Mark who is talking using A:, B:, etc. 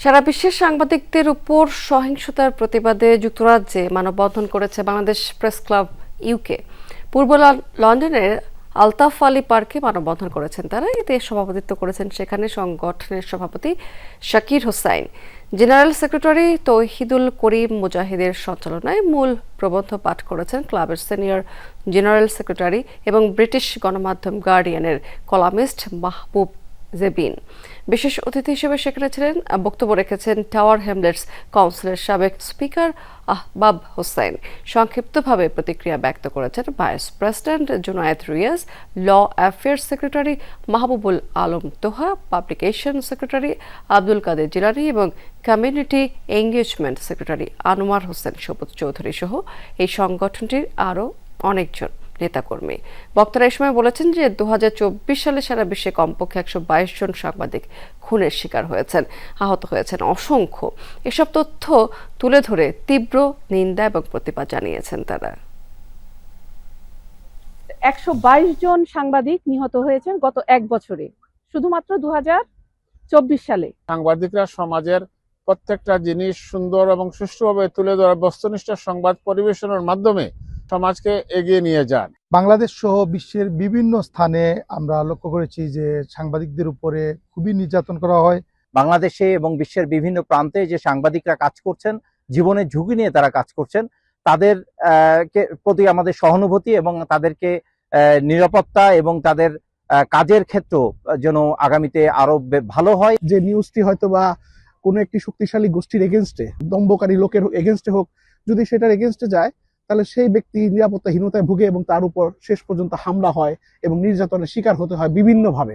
A: সারা বিশ্বের সাংবাদিকদের উপর সহিংসতার প্রতিবাদে যুক্তরাজ্যে মানববন্ধন করেছে বাংলাদেশ প্রেস ক্লাব ইউকে পূর্ব লন্ডনের আলতাফ আলী পার্কে মানববন্ধন করেছেন তারা। এতে সভাপতিত্ব করেছেন সেখানে সংগঠনের সভাপতি শাকির হোসাইন। জেনারেল সেক্রেটারি তৌহিদুল করিম মুজাহিদের সঞ্চালনায় মূল প্রবন্ধ পাঠ করেছেন ক্লাবের সিনিয়র জেনারেল সেক্রেটারি এবং ব্রিটিশ গণমাধ্যম গার্ডিয়ানের কলামিস্ট মাহবুব জেবিন। বিশেষ অতিথি হিসেবে সেখানে ছিলেন বক্তব্য রেখেছেন টাওয়ার হ্যামলেটস কাউন্সিলের সাবেক স্পিকার আহবাব হোসেন। সংক্ষিপ্তভাবে প্রতিক্রিয়া ব্যক্ত করেছেন vice president Junaid Riaz, law affairs secretary Mahbubul Alam Toha, publication secretary Abdul Kader Jilani এবং community engagement secretary Anwar Hossain Sabuj Chowdhury সহ এই সংগঠনটির আরও অনেকজন। নেতাকর্মী। বক্তারা এই সময় বলেছেন যে দুহাজার চব্বিশ সালে সারা বিশ্বে কমপক্ষে একশো বাইশ জন সাংবাদিক খুনের শিকার হয়েছেন আহত হয়েছেন অসংখ্য। এসব তথ্য তুলে ধরে তীব্র নিন্দা এবং প্রতিবাদ জানিয়েছেন তারা।
B: একশো বাইশ জন সাংবাদিক নিহত হয়েছেন গত এক বছরে শুধুমাত্র দু চব্বিশ সালে।
C: সাংবাদিকরা সমাজের প্রত্যেকটা জিনিস সুন্দর এবং সুষ্ঠুভাবে তুলে ধরা বস্তুনিষ্ঠ সংবাদ পরিবেশনের মাধ্যমে সমাজকে এগিয়ে নিয়ে যান।
D: বাংলাদেশ সহ বিশ্বের বিভিন্ন স্থানে আমরা লক্ষ্য করেছি যে সাংবাদিকদের উপরে খুবই নির্যাতন করা হয়।
E: বাংলাদেশে এবং বিশ্বের বিভিন্ন প্রান্তে যে সাংবাদিকরা কাজ করছেন জীবনের ঝুঁকি নিয়ে তারা কাজ করছেন তাদের আহ, কে- প্রতি আমাদের সহানুভূতি এবং তাদেরকে আহ, নিরাপত্তা এবং তাদের কাজের ক্ষেত্র যেন আগামীতে আরও ভালো হয়।
F: যে নিউজটি হয়তো বা কোনো একটি শক্তিশালী গোষ্ঠীর এগেনস্টে দম্বকারী লোকের এগেনস্টে হোক যদি সেটার এগেনস্টে যায় তাহলে সেই ব্যক্তি নিরাপত্তাহীনতায় ভুগে এবং তার উপর শেষ পর্যন্ত হামলা হয় এবং নির্যাতনের শিকার হতে হয় বিভিন্নভাবে।